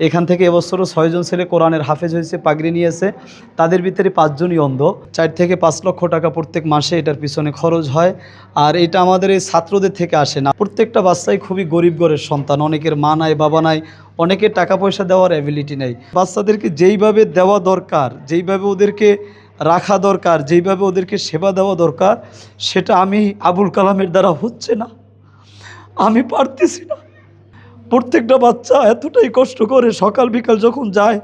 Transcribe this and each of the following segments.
এখান থেকে এবছরও ছয়জন ছেলে কোরআনের হাফেজ হয়েছে, পাগড়ি নিয়েছে। তাদের ভিতরে পাঁচজনই অন্ধ। চার থেকে পাঁচ লক্ষ টাকা প্রত্যেক মাসে এটার পিছনে খরচ হয়। আর এটা আমাদের এই ছাত্রদের থেকে আসে না। প্রত্যেকটা বাচ্চাই খুবই গরিব ঘরের সন্তান। অনেকের মা নাই, বাবা নাই। অনেকের টাকা পয়সা দেওয়ার অ্যাবিলিটি নেই। বাচ্চাদেরকে যেইভাবে দেওয়া দরকার, যেইভাবে ওদেরকে রাখা দরকার, যেইভাবে ওদেরকে সেবা দেওয়া দরকার, সেটা আমি আবুল কালামের দ্বারা হচ্ছে না। আমি পারতেছি না। প্রত্যেকটা বাচ্চা এতটাই কষ্ট করে সকাল বিকাল যখন যায়,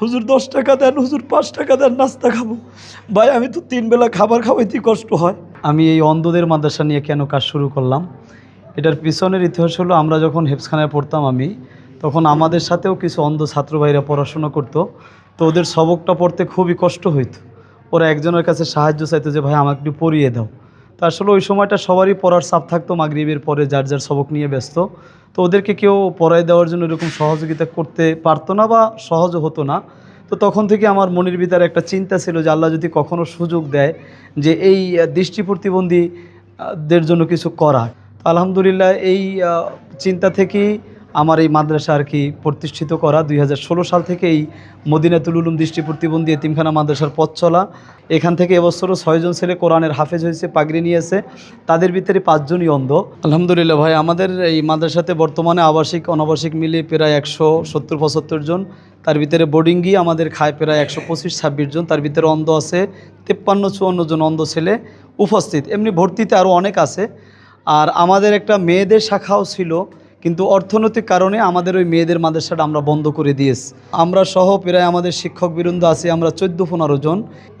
হুজুর দশ টাকা দেন, হুজুর পাঁচ টাকা দেন, নাস্তা খাব। ভাই, আমি তো তিন বেলা খাবার খাওয়াইতেই কষ্ট হয়। আমি এই অন্ধদের মাদ্রাসা নিয়ে কেন কাজ শুরু করলাম? এটার পিছনের ইতিহাস হলো, আমরা যখন হেফসখানায় পড়তাম আমি, তখন আমাদের সাথেও কিছু অন্ধ ছাত্র ভাইরা পড়াশোনা করতো। তো ওদের সবকটা পড়তে খুবই কষ্ট হইতো। ওরা একজনের কাছে সাহায্য চাইতো যে, ভাই, আমাকে একটু পড়িয়ে দাও। তো আসলে ওই সময়টা সবারই পড়ার চাপ থাকতো মাগরিবের পরে যার যার সবক নিয়ে ব্যস্ত। তো ওদেরকে কেউ পড়াই দেওয়ার জন্য এরকম সহযোগিতা করতে পারতো না বা সহজও হতো না। তো তখন থেকে আমার মনের ভিতরে একটা চিন্তা ছিল যে আল্লাহ যদি কখনও সুযোগ দেয় যে এই দৃষ্টি প্রতিবন্ধী আহ, দের জন্য কিছু করা। তো আলহামদুলিল্লাহ এই চিন্তা থেকেই আমার এই মাদ্রাসা আর কি প্রতিষ্ঠিত করা। দুই হাজার ষোলো সাল থেকে এই মদিনাতুল উলুম দৃষ্টি প্রতিবন্ধী এতিমখানা মাদ্রাসার পথ চলা। এখান থেকে এবছরও ছয়জন ছেলে কোরআনের হাফেজ হয়েছে, পাগড়ি নিয়েছে। তাদের ভিতরে পাঁচজনই অন্ধ। আলহামদুলিল্লাহ ভাই, আমাদের এই মাদ্রাসাতে বর্তমানে আবাসিক, অনাবাসিক মিলিয়ে প্রায় একশো সত্তর পঁচাত্তর জন। তার ভিতরে বোর্ডিংই আমাদের খায় প্রায় একশো পঁচিশ, ছাব্বিশ জন। তার ভিতরে অন্ধ আছে তেপ্পান্ন, চুয়ান্ন জন অন্ধ ছেলে উপস্থিত। এমনি ভর্তিতে আরও অনেক আছে। আর আমাদের একটা মেয়েদের শাখাও ছিল কিন্তু অর্থনৈতিক কারণে আমাদের ওই মেয়েদের মাদ্রাসাটা আমরা বন্ধ করে দিয়েছি। আমরা সহ প্রায় আমাদের শিক্ষক বৃন্দ আছি, আমরা চোদ্দ পনেরো জন।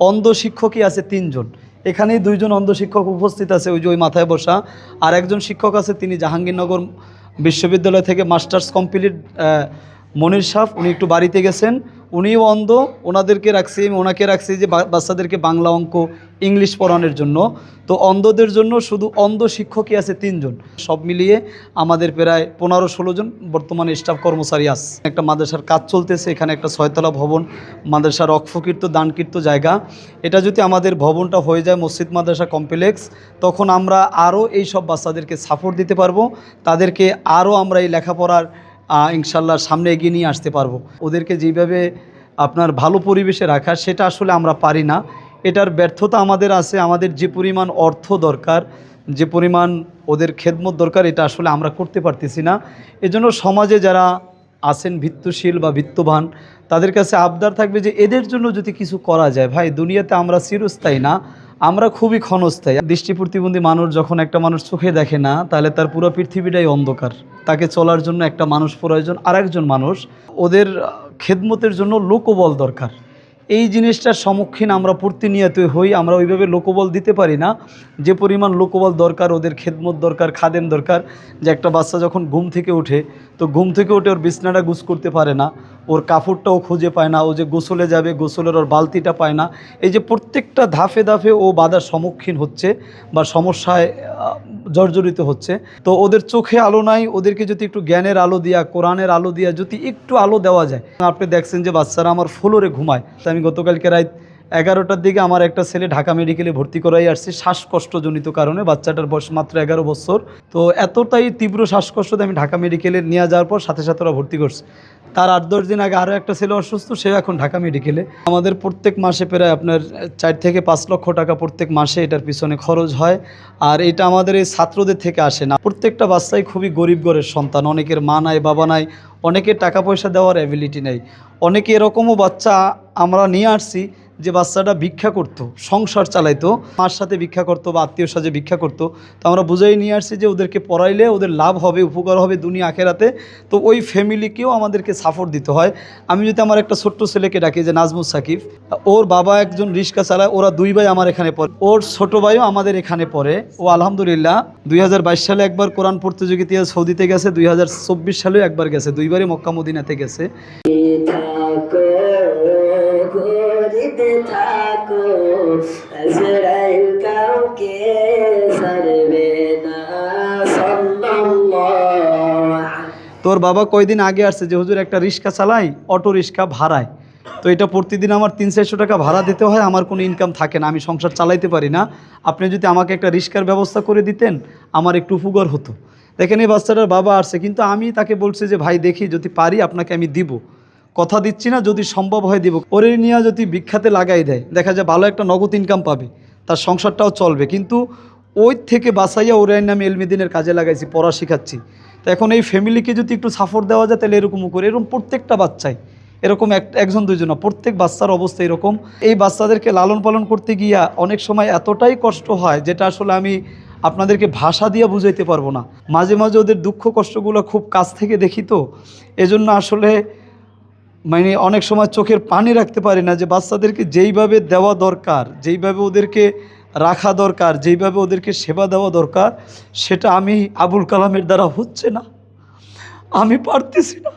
অন্ধ শিক্ষকই আছে তিনজন এখানেই দুইজন অন্ধ শিক্ষক উপস্থিত আছে, ওই যে ওই মাথায় বসা। আর একজন শিক্ষক আছে, তিনি জাহাঙ্গীরনগর বিশ্ববিদ্যালয় থেকে মাস্টার্স কমপ্লিট মনির সাহ উনি একটু বাড়িতে গেছেন। উনিও অন্ধ, ওনাদেরকে রাখছি, ওনাকে রাখছি যে বাচ্চাদেরকে বাংলা অঙ্ক, ইংলিশ পড়ানোর জন্য। তো অন্ধদের জন্য শুধু অন্ধ শিক্ষকই আছে তিনজন। সব মিলিয়ে আমাদের প্রায় পনেরো ষোলো জন বর্তমানে স্টাফ কর্মচারী আছে। একটা মাদ্রাসার কাজ চলতেছে, এখানে একটা ছয়তলা ভবন, মাদ্রাসার অক্ষকীর্ত, দানকীর্ত জায়গা। এটা যদি আমাদের ভবনটা হয়ে যায় মসজিদ মাদ্রাসা কমপ্লেক্স, তখন আমরা আরও এই সব বাচ্চাদেরকে সাপোর্ট দিতে পারব। তাদেরকে আরও আমরা এই লেখাপড়ার ইনশাল্লাহ সামনে এগিয়ে নিয়ে আসতে পারব। ওদেরকে যেভাবে আপনার ভালো পরিবেশে রাখা, সেটা আসলে আমরা পারি না। এটার ব্যর্থতা আমাদের আছে, আমাদের যে পরিমাণ অর্থ দরকার, যে পরিমাণ ওদের খেদমত দরকার, এটা আসলে আমরা করতে পারতেছি না। এজন্য সমাজে যারা আছেন ভিত্তশীল বা ভিত্তবান তাদের কাছে আবদার থাকবে যে এদের জন্য যদি কিছু করা যায়, ভাই দুনিয়াতে আমরা চিরস্থায়ী না। আমরা খুবই ক্ষণস্থায়ী। দৃষ্টি প্রতিবন্ধী মানুষ যখন একটা মানুষ চোখে দেখে না, তাহলে তার পুরো পৃথিবীটাই অন্ধকার। তাকে চলার জন্য একটা মানুষ প্রয়োজন। আরেকজন মানুষ, ওদের খেদমতের জন্য লোকবল দরকার। এই জিনিসটার সম্মুখীন আমরা প্রতিনিয়ত হই, আমরা ওইভাবে লোকবল দিতে পারি না। যে পরিমাণ লোকবল দরকার, ওদের খেদমত দরকার, খাদেম দরকার, যে একটা বাচ্চা যখন ঘুম থেকে ওঠে, তো ঘুম থেকে উঠে ওর বিছনাটা গুছ করতে পারে না, ওর কাপড়টাও খুঁজে পায় না, ও যে গোসলে যাবে, গোসলের ওর বালতিটা পায় না। এই যে প্রত্যেকটা ধাপে ধাপে ও বাধার সম্মুখীন হচ্ছে বা সমস্যায় জর্জরিত হচ্ছে। তো ওদের চোখে আলো নাই, ওদেরকে যদি একটু জ্ঞানের আলো দিয়া, কোরআনের আলো দিয়া যদি একটু আলো দেওয়া যায়। আপনি দেখছেন যে বাচ্চারা আমার ফ্লোরে ঘুমায়। তো আমি গতকালকে রাত এগারোটার দিকে আমার একটা ছেলে ঢাকা মেডিকেলে ভর্তি করাই আসছে শ্বাসকষ্টজনিত কারণে, বাচ্চাটার বয়স মাত্র এগারো বছর। তো এতটাই তীব্র শ্বাসকষ্টতে আমি ঢাকা মেডিকেলে নিয়ে যাওয়ার পর সাথে সাথে ওরা ভর্তি করছে। তার আট, দশ দিন আগে আরও একটা ছেলে অসুস্থ সে এখন ঢাকা মেডিকেলে আমাদের প্রত্যেক মাসে প্রায় আপনার চার থেকে পাঁচ লক্ষ টাকা প্রত্যেক মাসে এটার পিছনে খরচ হয়। আর এটা আমাদের এই ছাত্রদের থেকে আসে না। প্রত্যেকটা বাচ্চাই খুবই গরিব ঘরের সন্তান। অনেকের মা নাই, বাবা নাই, অনেকের টাকা পয়সা দেওয়ার অ্যাবিলিটি নেই। অনেকে এরকমও বাচ্চা আমরা নিয়ে আসছি যে বাচ্চাটা ভিক্ষা করতো, সংসার চালাইতো, মার সাথে ভিক্ষা করতো বা আত্মীয় সাথে ভিক্ষা করতো, তো আমরা বুঝাই নিয়ে আসছি যে ওদেরকে পড়াইলে ওদের লাভ হবে, উপকার হবে দুনিয়া আখেরাতে, তো ওই ফ্যামিলিকেও আমাদেরকে সাপোর্ট দিতে হয়। আমি যদি আমার একটা ছোট্ট ছেলেকে ডাকি যে নাজমুল সাকিব, ওর বাবা একজন রিক্সা চালায়, ওরা দুই ভাই আমার এখানে পড়ে। ওর ছোট ভাইও আমাদের এখানে পড়ে। ও আলহামদুলিল্লাহ দুই হাজার বাইশ সালে একবার কোরআন প্রতিযোগিতায় সৌদিতে গেছে, দুই হাজার চব্বিশ সালেও একবার গেছে, দুইবারই মক্কা মদিনাতে গেছে। থাকো। আজরাইল কাউকে সারবে না। তোর বাবা কয়দিন আগে আসছে যে হুজুর একটা রিক্সা চালাই, অটো রিক্সা ভাড়ায়। তো এটা প্রতিদিন আমার তিন চারশো টাকা ভাড়া দিতে হয়, আমার কোনো ইনকাম থাকে না, আমি সংসার চালাইতে পারি না। আপনি যদি আমাকে একটা রিক্সার ব্যবস্থা করে দিতেন, আমার একটু উপকার হতো। দেখেন এই বাচ্চাটার বাবা আসছে, কিন্তু আমি তাকে বলছি যে, ভাই, দেখি, যদি পারি, আপনাকে আমি দিব। কথা দিচ্ছি না, যদি সম্ভব হয় দিব। ওরে নিয়ে যদি বিখ্যাতে লাগাই দেয়, দেখা যায় ভালো একটা নগদ ইনকাম পাবে, তার সংসারটাও চলবে। কিন্তু ওই থেকে বাঁচাইয়া ওরে আমি এলমিদিনের কাজে লাগাইছি, পড়া শেখাচ্ছি। তো এখন এই ফ্যামিলিকে যদি একটু সাপোর্ট দেওয়া যায়, তাহলে এরকমও করে এরকম প্রত্যেকটা বাচ্চাই, এরকম এক, একজন দুইজন না, প্রত্যেক বাচ্চার অবস্থা এরকম। এই বাচ্চাদেরকে লালন পালন করতে গিয়া অনেক সময় এতটাই কষ্ট হয়, যেটা আসলে আমি আপনাদেরকে ভাষা দিয়ে বুঝাইতে পারব না। মাঝে মাঝে ওদের দুঃখ কষ্টগুলো খুব কাছ থেকে দেখি তো। এজন্য আসলে মানে অনেক সময় চোখের পানি রাখতে পারি না যে বাচ্চাদেরকে যেইভাবে দেওয়া দরকার, যেইভাবে ওদেরকে রাখা দরকার, যেইভাবে ওদেরকে সেবা দেওয়া দরকার, সেটা আমি আবুল কালামের দ্বারা হচ্ছে না। আমি পারতেছি না।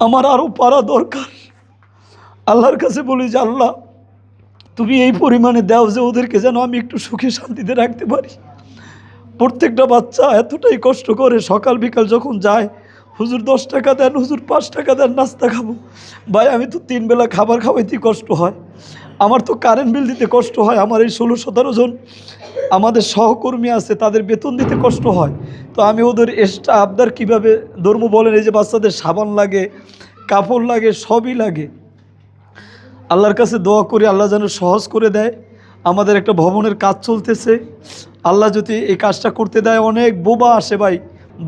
আমার আরও পারা দরকার। আল্লাহর কাছে বলি যে, আল্লাহ, তুমি এই পরিমাণে দাও যে ওদেরকে যেন আমি একটু সুখে শান্তিতে রাখতে পারি। প্রত্যেকটা বাচ্চা এতটাই কষ্ট করে সকাল বিকাল যখন যায় হুজুর দশ টাকা দেন, হুজুর পাঁচ টাকা দেন, নাস্তা খাব। ভাই, আমি তো তিন বেলা খাবার খাওয়াইতে কষ্ট হয়। আমার তো কারেন্ট বিল দিতে কষ্ট হয়, আমার এই ষোলো সতেরো জন আমাদের সহকর্মী আছে, তাদের বেতন দিতে কষ্ট হয়। তো আমি ওদের এক্সট্রা আবদার কীভাবে ধর্ম বলেন? এই যে বাচ্চাদের সাবান লাগে, কাপড় লাগে, সবই লাগে। আল্লাহর কাছে দোয়া করি, আল্লাহ যেন সহজ করে দেয়। আমাদের একটা ভবনের কাজ চলতেছে। আল্লাহ যদি এই কাজটা করতে দেয়, অনেক বোবা আসে ভাই।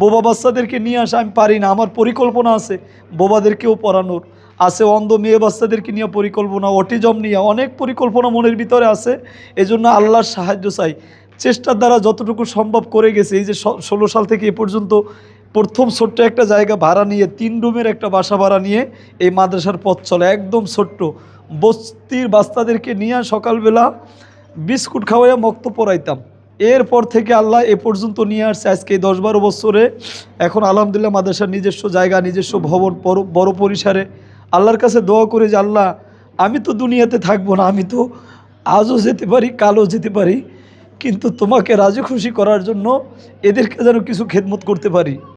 বোবা বাচ্চাদেরকে নিয়ে আসা আমি পারি না, আমার পরিকল্পনা আছে বোবাদেরকেও পড়ানোর। আছে অন্ধ মেয়ে বাচ্চাদেরকে নিয়ে পরিকল্পনা, অটিজম নিয়ে অনেক পরিকল্পনা মনের ভিতরে আছে, এজন্য আল্লাহর সাহায্য চাই। চেষ্টার দ্বারা যতটুকু সম্ভব করে গেছে, এই যে ষোলো সাল থেকে এ পর্যন্ত প্রথম ছোট্ট একটা জায়গা ভাড়া নিয়ে, তিন রুমের একটা বাসা ভাড়া নিয়ে এই মাদ্রাসার পথ চলে, একদম ছোট্ট। বস্তির বাচ্চাদেরকে নিয়ে সকালবেলা বিস্কুট খাওয়াইয়া মক্ত পড়াইতাম। এরপর থেকে আল্লাহ এ পর্যন্ত নিয়ে আসছে। আজকে এই দশ বারো বছরে এখন আলহামদুলিল্লাহ মাদ্রাসার নিজস্ব জায়গা, নিজস্ব ভবন, বড় পরিসরে। আল্লাহর কাছে দোয়া করে যে, আল্লাহ, আমি তো দুনিয়াতে থাকব না, আমি তো আজও যেতে পারি, কালও যেতে পারি, কিন্তু তোমাকে রাজি খুশি করার জন্য এদেরকে যেন কিছু খেদমত করতে পারি।